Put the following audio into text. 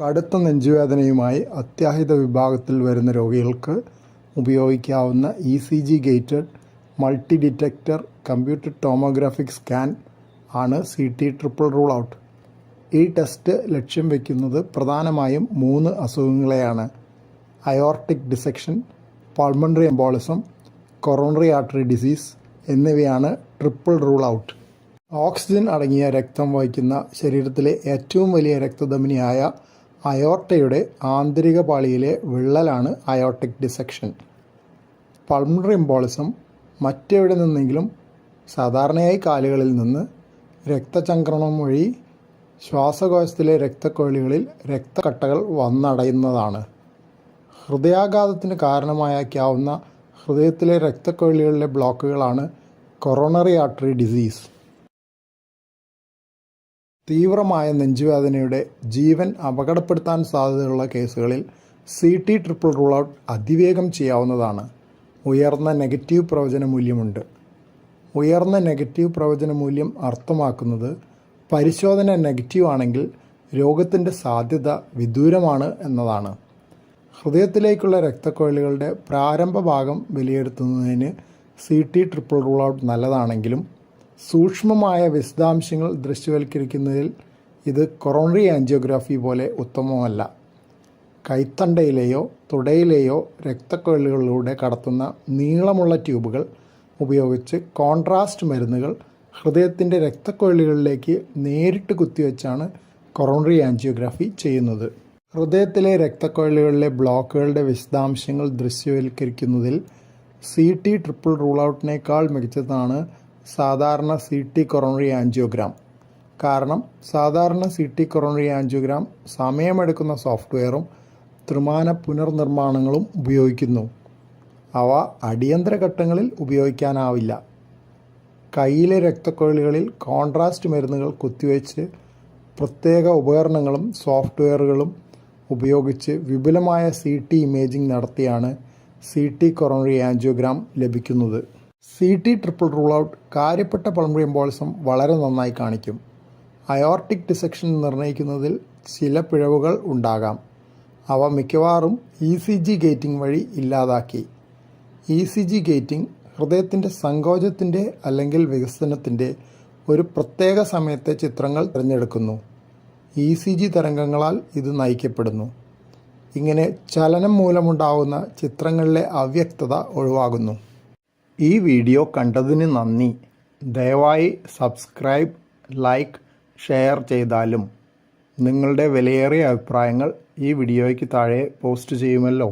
കടുത്ത നെഞ്ചുവേദനയുമായി അത്യാഹിത വിഭാഗത്തിൽ വരുന്ന രോഗികൾക്ക് ഉപയോഗിക്കാവുന്ന E C G gated multi detector computer tomographic scan ആണ് C T triple rule out. ഈ ടെസ്റ്റ് ലക്ഷ്യം വയ്ക്കുന്നത് പ്രധാനമായും മൂന്ന് അസുഖങ്ങളെയാണ്. Aortic dissection pulmonary embolism coronary artery disease എന്നിവയാണ് ട്രിപ്പിൾ റൂൾ ഔട്ട്. ഓക്സിജൻ അടങ്ങിയ രക്തം വഹിക്കുന്ന ശരീരത്തിലെ ഏറ്റവും വലിയ രക്തധമനിയായ അയോർട്ടയുടെ ആന്തരിക പാളിയിലെ വിള്ളലാണ് അയോർട്ടിക് ഡിസെക്ഷൻ. പൾമണറി എംബോളിസം മറ്റെവിടെ നിന്നെങ്കിലും സാധാരണയായി കാലുകളിൽ നിന്ന് രക്തചംക്രമണം വഴി ശ്വാസകോശത്തിലെ രക്തക്കൊഴലുകളിൽ രക്തക്കട്ടകൾ വന്നടയുന്നതാണ്. ഹൃദയാഘാതത്തിന് കാരണമായേക്കാവുന്ന ഹൃദയത്തിലെ രക്തക്കൊഴലുകളിലെ ബ്ലോക്കുകളാണ് കൊറോണറി ആർട്ടറി ഡിസീസ്. തീവ്രമായ നെഞ്ചുവേദനയുടെ ജീവൻ അപകടപ്പെടുത്താൻ സാധ്യതയുള്ള കേസുകളിൽ C T triple rule out അതിവേഗം ചെയ്യാവുന്നതാണ്. ഉയർന്ന നെഗറ്റീവ് പ്രവചന മൂല്യമുണ്ട്. ഉയർന്ന നെഗറ്റീവ് പ്രവചന മൂല്യം അർത്ഥമാക്കുന്നത് പരിശോധന നെഗറ്റീവ് ആണെങ്കിൽ രോഗത്തിന്റെ സാധ്യത വിദൂരമാണ് എന്നതാണ്. ഹൃദയത്തിലേക്കുള്ള രക്തക്കൊഴലുകളുടെ പ്രാരംഭ ഭാഗം വിലയിരുത്തുന്നതിന് C T triple rule out നല്ലതാണെങ്കിലും സൂക്ഷ്മമായ വിശദാംശങ്ങൾ ദൃശ്യവൽക്കരിക്കുന്നതിൽ ഇത് കൊറോണറി ആൻജിയോഗ്രാഫി പോലെ ഉത്തമമല്ല. കൈത്തണ്ടയിലെയോ തുടയിലെയോ രക്തക്കൊഴലുകളിലൂടെ കടത്തുന്ന നീളമുള്ള ട്യൂബുകൾ ഉപയോഗിച്ച് കോൺട്രാസ്റ്റ് മരുന്നുകൾ ഹൃദയത്തിന്റെ രക്തക്കൊഴലുകളിലേക്ക് നേരിട്ട് കുത്തിവെച്ചാണ് കൊറോണറി ആൻജിയോഗ്രാഫി ചെയ്യുന്നത്. ഹൃദയത്തിലെ രക്തക്കൊഴലുകളിലെ ബ്ലോക്കുകളുടെ വിശദാംശങ്ങൾ ദൃശ്യവൽക്കരിക്കുന്നതിൽ സി ടി ട്രിപ്പിൾ റൂൾ ഔട്ടിനേക്കാൾ മികച്ചതാണ് സാധാരണ സി ടി കൊറോണറി ആൻജിയോഗ്രാം കാരണം സാധാരണ സി ടി കൊറോണറി ആൻജിയോഗ്രാം സമയമെടുക്കുന്ന സോഫ്റ്റ്വെയറും ത്രിമാന പുനർനിർമ്മാണങ്ങളും ഉപയോഗിക്കുന്നു. അവ അടിയന്തര ഘട്ടങ്ങളിൽ ഉപയോഗിക്കാനാവില്ല. കയ്യിലെ രക്തക്കൊഴലുകളിൽ കോൺട്രാസ്റ്റ് മരുന്നുകൾ കുത്തിവെച്ച് പ്രത്യേക ഉപകരണങ്ങളും സോഫ്റ്റ്വെയറുകളും ഉപയോഗിച്ച് വിപുലമായ സി ടി ഇമേജിംഗ് നടത്തിയാണ് സി ടി കൊറോണറി ആൻജിയോഗ്രാം ലഭിക്കുന്നത്. C T triple rule out കാര്യപ്പെട്ട pulmonary embolism വളരെ നന്നായി കാണിക്കും. അയോർട്ടിക് ഡിസെക്ഷൻ നിർണയിക്കുന്നതിൽ ചില പിഴവുകൾ ഉണ്ടാകാം. അവ മിക്കവാറും ഇ സി ജി ഗേറ്റിംഗ് വഴി ഇല്ലാതാക്കി. ഇ സി ജി ഗേറ്റിംഗ് ഹൃദയത്തിന്റെ സങ്കോചത്തിന്റെ അല്ലെങ്കിൽ വികസനത്തിന്റെ ഒരു പ്രത്യേക സമയത്തെ ചിത്രങ്ങൾ തിരഞ്ഞെടുക്കുന്നു. ഇ സി ജി തരംഗങ്ങളാൽ ഇത് നയിക്കപ്പെടുന്നു. ഇങ്ങനെ ചലനം മൂലമുണ്ടാകുന്ന ചിത്രങ്ങളിലെ അവ്യക്തത ഒഴിവാകുന്നു. ഈ വീഡിയോ കണ്ടതിന് നന്ദി. ദയവായി സബ്സ്ക്രൈബ് ലൈക്ക് ഷെയർ ചെയ്താലും നിങ്ങളുടെ വിലയേറിയ അഭിപ്രായങ്ങൾ ഈ വീഡിയോയ്ക്ക് താഴെ പോസ്റ്റ് ചെയ്യുമല്ലോ.